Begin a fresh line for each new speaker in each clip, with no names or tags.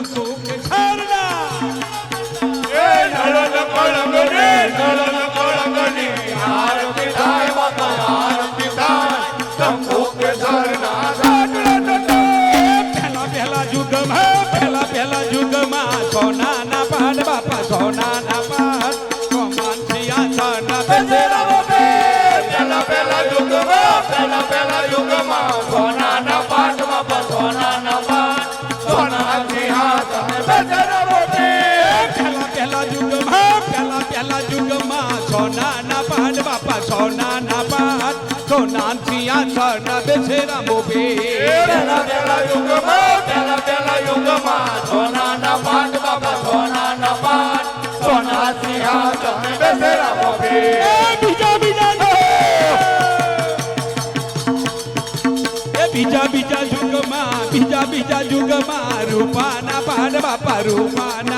કંકુ કેસરના
એ નળન કળંગને નળન કળંગને આરતી થાય બાપા આરતી થાય. કંકુ કેસરના સાટલા ટટા
પહેલા પહેલા યુગમાં પહેલા પહેલા યુગમાં સોનાના પાડ બાપા સોનાના પાડ કોમાન સિંહાસન બેસેરા બાપે
પેલા પેલા યુગમાં પેલા પેલા યુગમાં સોનાના
પહેલા જુગમાં સોના ના પાડ બાપા સોનાના પાડ સોના સિંહાસન બેસેરા મોપે
પેલા પેલા યુગમાં પેલા પેલા યુગમાં સોનાના પાટ બાબા સોનાના પાટ સોના સિંહાસન બેસેલા મોભે
બીજા બીજા એ બીજા બીજા જુગમાં બીજા બીજા યુગમાં રૂપાના પાડ બાપા પાડ રૂપાન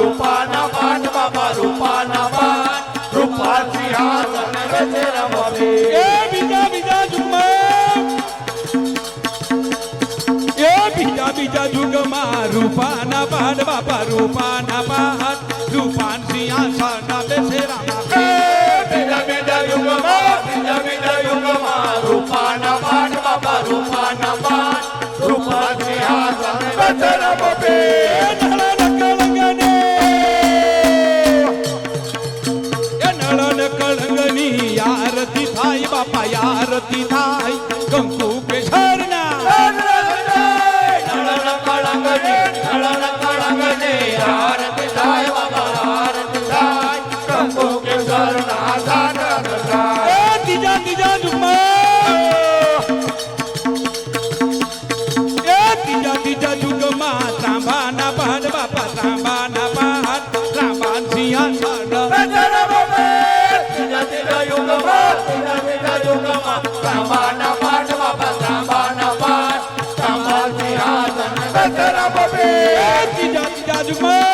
રૂપાના પાટ બાબા રૂપાના પાટ રૂપા સિંહાસન બેસેલા મોભે
એ બીજા બીજા યુગમાં એ બીજા બીજા યુગમાં રૂપાના પાડ બાપા રૂપાના પાડ રૂપાન સિંહાસન બેસેરા બાપે
બીજા બીજા જુગમાં બીજા બીજા યુગમાં રૂપાના પાટ બાબા રૂપાના પાટ રૂપા સિંહાસન બેસેલા મોભે
થાય યારતી થાય કંકુ
કળંગને આરતી થાય. બાબા આરતી થાય કંકુ કેસરના સાગર બેસેલા બાબે
એ ત્રીજા ત્રીજા યુગમાં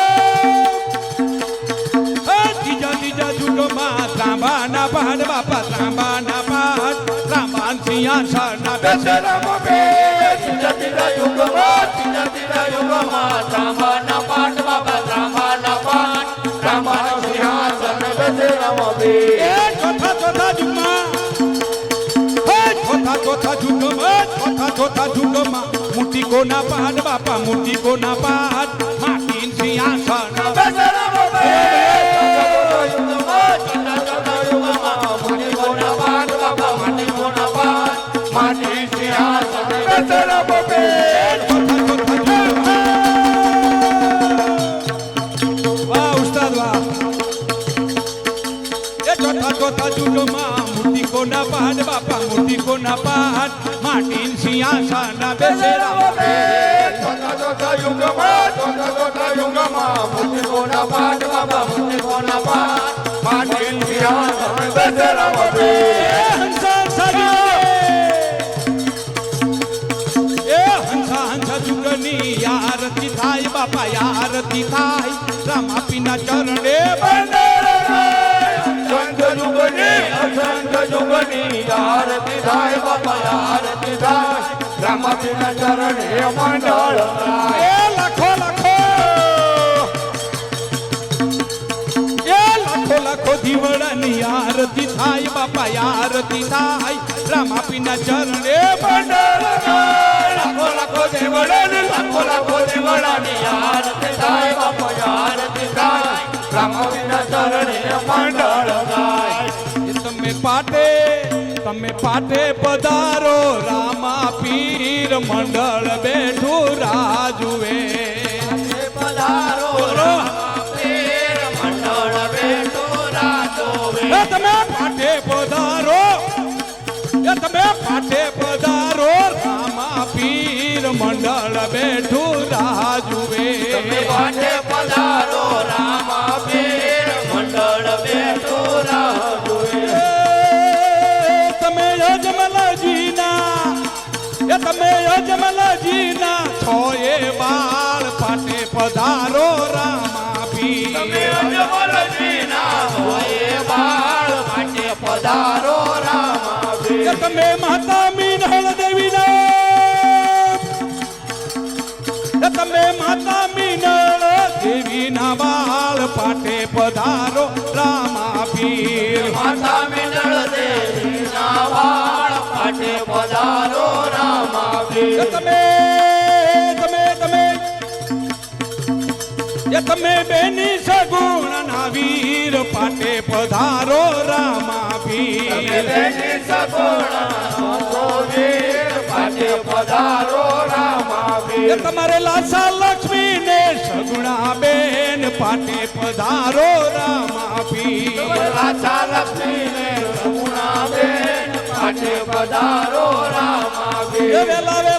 એ ત્રીજા ત્રીજા યુગમાં ત્રાંબાના પાડ બાપા ત્રાંબાના પાડ. ત્રાંબાન સિંહાસન બેસે.
બેસેલા બાબે ત્રીજા ત્રીજા યુગમાં ત્રીજા ત્રીજા યુગમાં તાંબાના પાઠ બાબા તાંબાના
ચોથા ચોથા યુગમાં ચોથા ચોથા યુગમાં મૂર્તિ કોના પાડ બાપા મૂર્તિ કોના પાડ માટીન સિંહાસન
બેસેલા બાબે ચોથા યુગમાં ચોથા ચોથા યુગમાં માટી કોના પાઠ બાબા માટી કોના પાઠ માટી સિંહાસન બેસેલા બાબે
ચોથા ચોથા યુગમાં વાહ કોના પાડ બાપા મોટી કોના પાડ. માટીન સિંહાસન બેસેલા બાપે.
ચોથા ચોથા યુગમાં ચોથા ચોથા યુગમાં મુનિ કોના પાઠ બાબા મોટી કોના પાડ. માટી સિંહાસન બેસેલા બાબે
હંસા સજે એ હંસા હંસા જુગની યારતી થાય બાપા યારતી થાય. રામાપીના ચરણે
અસંત યુગની આરતી થાય બાપા આરતી થાય રામજીના ચરણે મંડળ.
એ લખો લખો એ લખો લખો દીવડાની આરતી થાય બાપા આરતી થાય રામાપીના ચરણે
મંડળ લાખો લાખો દેવડાની લખો લખો દેવડાની આરતી
પાટે પધારો રામા પીર મંડળ બેઠું રાજુએ
પધારો રામપીર મંડળ બેઠો રાજોવે.
તમે પાટે પધારો તમે પાટે પધારો રામા પીર મંડળ બેઠું રાજુએ
તમે વાટે પધારો રામપીર મંડળ બેઠો રાજોવે.
તમે અજમલજીના છો એ બાળ પાટે પધારો રામા પીર
તમે અજમલજીના હોય બાળ માટે પધારો રામપીર.
તમે માતા મીનળ દેવીના એ તમે માતા મીનળ દેવીના બાળ પાટે પધારો રામા પીર
માતા મિનળ દેવીના પાટે પધારો રામાવીર
તમે તમે તમે. એ તમે બેની સગુણ ના વીર પાટે પધારો રામા પીર
બેની સગુણા પાટે પધારો રામાવીર
તમારે લાસા લક્ષ્મી ને સગુણા બેન પાટે પધારો રામા પીર
રાજા પધારો
રામ આવે વેલા